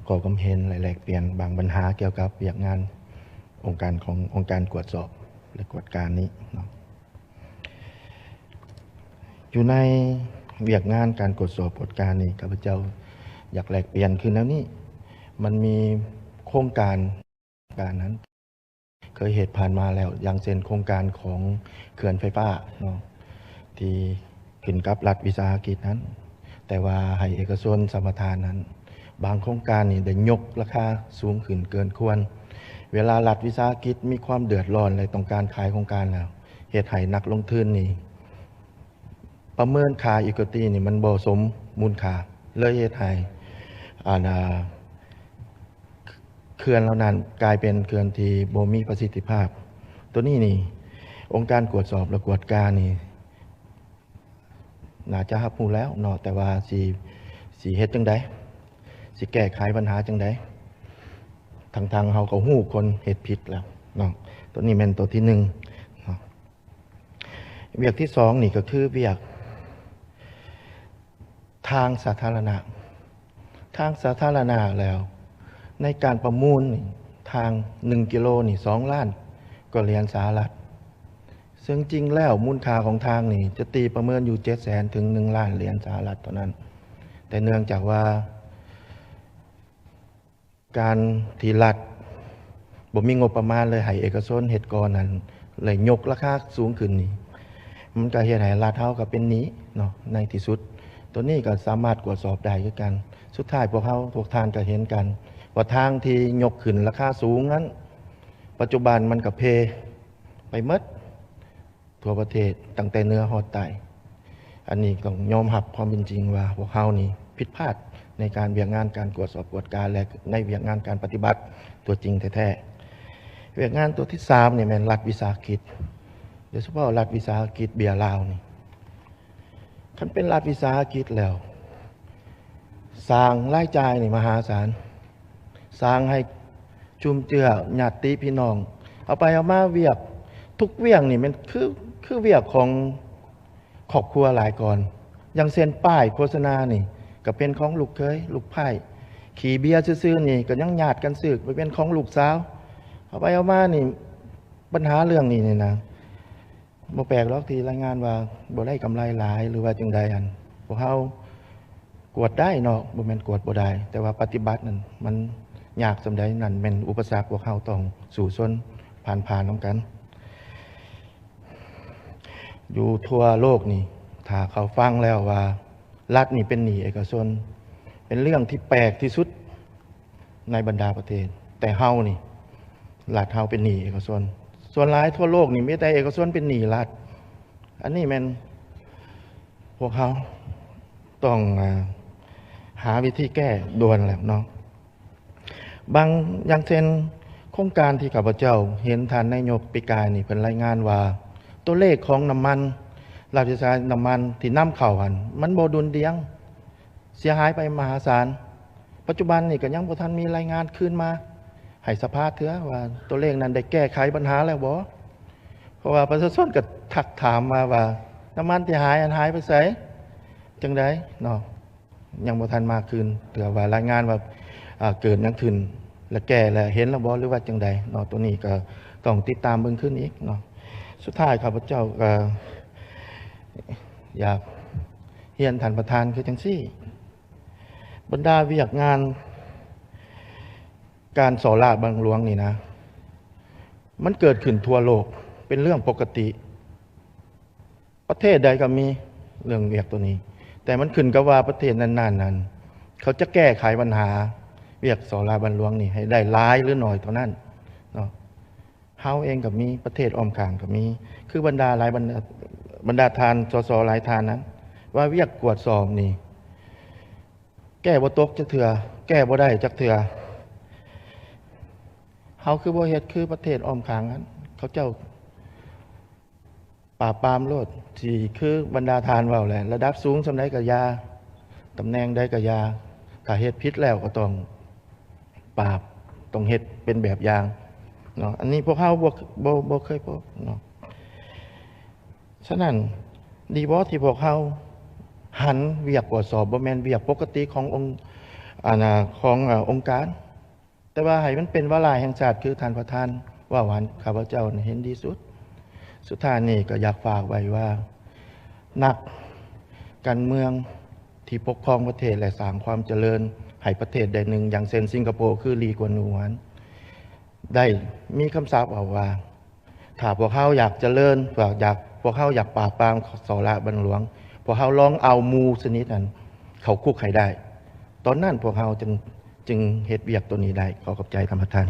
ประกอบความเห็นหลายๆเปลี่ยนบางปัญหาเกี่ยวกับเวียกงานองค์การขององค์การกวดสอบและกวดการนี้เนาะอยู่ในเวียกงานการกวดสอบกวดการนี้ข้าพเจ้าอยากแลกเปลี่ยนคือแล้วนี่มันมีโครงการการนั้น เคยเหตุผ่านมาแล้ว อย่างเช่นโครงการของเขื่อนไฟฟ้าเนาะที่ขึ้นกับรัฐวิสาหกิจนั้น แต่ว่าให้เอกชนสมทานนั้น บางโครงการนี่ได้ยกราคาสูงขึ้นเกินควร เวลารัฐวิสาหกิจมีความเดือดร้อนอะไรต้องการขายโครงการแล้วเหตุให้นักลงทุนนี่ประเมินค่าอีกตีนี่มันบ่สมมูลค่าเลยเหตุให้อานาเขื่อนเหล่านั้นกลายเป็นเขื่อนที่บ่มีประสิทธิภาพ ตัวนี้นี่ องค์การกวดสอบและกวดการนี่น่าจะรับรู้แล้วเนาะแต่ว่าสีสีเฮ็ดจังได สิแก้ไขปัญหาจังไดทางทางเฮาก็ฮู้คนเฮ็ดผิดแล้วเนาะตัวนี้แม่นตัวที่หนึ่งเนาะเวียกที่สองนี่ก็คือเวียก ทางสาธารณะ ทางสาธารณะแล้ว ในการประมูลทางหนึ่งกิโลนี่สองล้าน ก็เหรียญสหรัฐซึ่งจริงแล้วมูลค่าของทางนี่จะตีประเมินอยู่เจ็ดแสนถึงหนึ่งล้านเหรียญสหรัฐเท่านั้น แต่เนื่องจากว่า การที่รัฐบ่มีงบประมาณเลยให้เอกชนเหตุกรนั้นเลยยกราคาสูงขึ้นนี่มันก็เฮ็ดให้รัฐเฮาก็เป็นหนี้เนาะในที่สุด ตัวนี้ก็สามารถตรวจสอบได้คือกัน สุดท้ายพวกเขาพวกทานก็เห็นกัน ว่าทางที่ยกขึ้นราคาสูงนั้น ปัจจุบันมันก็เพไปหมดทั่วประเทศตั้งแต่เนื้อหอดใต้อันนี้ต้องยอมรับความเป็นจริงว่าพวกเขานี่ผิดพลาด ในการเวียกงานการกวดสอบกวดการและในเวียกงานการปฏิบัติตัวจริงแท้ๆเวียกงานตัวที่สามเนี่ยแม่นรัฐวิสาหกิจโดยเฉพาะรัฐวิสาหกิจเบียร์ลาวนี่คันเป็นรัฐวิสาหกิจแล้วสร้างรายจ่ายนี่มหาศาลสร้างให้จุมเจือญาติพี่น้อง เอาไปเอามาเวียกทุกเวียงนี่มันคือคือเวียกของครอบครัวหลายก่อน อย่างเส้นป้ายโฆษณานี่ ก็เป็นของลูกเคยลูกไผ่ขี่เบียร์ซื่อๆนี่ก็ยังญาติกันสึกไปเป็นของลูกสาวเอาไปเอามานี่ปัญหาเรื่องนี้นี่นะบ่แปลกหรอกที่รายงานว่าบ่ได้กำไรหลายหรือว่าจังใดอันพวกเฮากวดได้เนาะบ่แม่นกวดบ่ได้แต่ว่าปฏิบัตินั่นมันยากสำใดนั่นแม่นอุปสรรคพวกเฮาต้องสู่ซนผ่านผ่านๆนํกัน อยู่ทั่วโลกนี่ถ้าเขาฟังแล้วว่า รัฐนี่เป็นหนี้เอกชน เป็นเรื่องที่แปลกที่สุดในบรรดาประเทศ แต่เฮานี่รัฐเฮาเป็นหนี้เอกชน ส่วนหลายทั่วโลกนี่ไม่แต่เอกชนเป็นหนี้รัฐ อันนี้แมันพวกเขาต้องหาวิธีแก้ด่วนแล้วเนาะบางอย่างเช่นโครงการที่ข้าพเจ้า เห็นทานนายกปีกายนี่เป็นรายงานว่า ตัวเลขของน้ำมัน ราชการน้ำมันที่น้ำเข่าหันมันโบดุลเดียง เสียหายไปมหาศาล ปัจจุบันนี่ก็ยังบ่ทันมีรายงานคืนมา ให้สภาเถือว่าตัวเลขนั้นได้แก้ไขปัญหาแล้วบ่เพราะว่าประชาชนก็ทักถามมาว่า น้ำมันที่หายอันหายไปไสจังไดเนาะยังบ่ทันมาคืนเถือว่ารายงานว่าเกิดยังขึ้นและแก้แล้วเห็นแล้วบ่หรือว่าจังใดเนาะตัวนี้ก็ต้องติดตามเบิ่งขึ้นอีกเนาะสุดท้ายข้าพเจ้าก็ อยากเฮียนท่านประธานคือจังซี่ บรรดาเวียกงาน การสอลาบางหลวงนี่นะ มันเกิดขึ้นทั่วโลกเป็นเรื่องปกติ ประเทศใดก็มีเรื่องเวียกตัวนี้ แต่มันขึ้นกับว่าประเทศนั้นๆนั้น เขาจะแก้ไขปัญหาเวียกสอลาบันหลวงนี่ให้ได้ร้ายหรือหน่อยเท่านั้นเนาะเฮาเองกับมีประเทศออมขางกับมี คือบรรดาหลายบรรดา บรรดาทานสสหลายทานนั้น ว่าเวียกกวดสอบนี่แก้บ่ตกจักเถื่อแก้บ่ได้จักเถื่อเฮาคือบ่เฮ็ดคือประเทศอ้อมข้างนั้น เขาเจ้าปราปามโลดที่คือบรรดาทานเว้าแหละระดับสูงสำใดก็ยาตำแหน่งใดก็ยาถ้าเฮ็ดผิดแล้วก็ต้องปราบต้องเฮ็ดเป็นแบบอย่างเนาะอันนี้พวกเขาบ่บ่บ่เคยพบเนาะ ฉะนั้นดีบ่ที่พวกเขาหันเวียกตรวจสอบบ่แมนเวียกปกติขององค์อาณาขององค์การ แต่ว่าให้มันเป็นวาลายแห่งชาติคือท่านประธานว่าหวานข้าพเจ้าเห็นดีสุด สุดท้ายนี่ก็อยากฝากไว้ว่า นักการเมืองที่ปกครองประเทศและสร้างความเจริญให้ประเทศใดหนึ่ง อย่างเช่นสิงคโปร์คือลีกวนนูวันได้มีคำสาปเอาว่าถ้าพวกเขาอยากเจริญอยาก พวกเขาอยากปราบปรามสอระบันหลวง พวกเขาลองเอามูชนิดนั้น เขาคุกใครได้ ตอนนั้นพวกเขาจึงจึงเหตุเบียกตัวนี้ได้ขอขอบใจธรรมทาน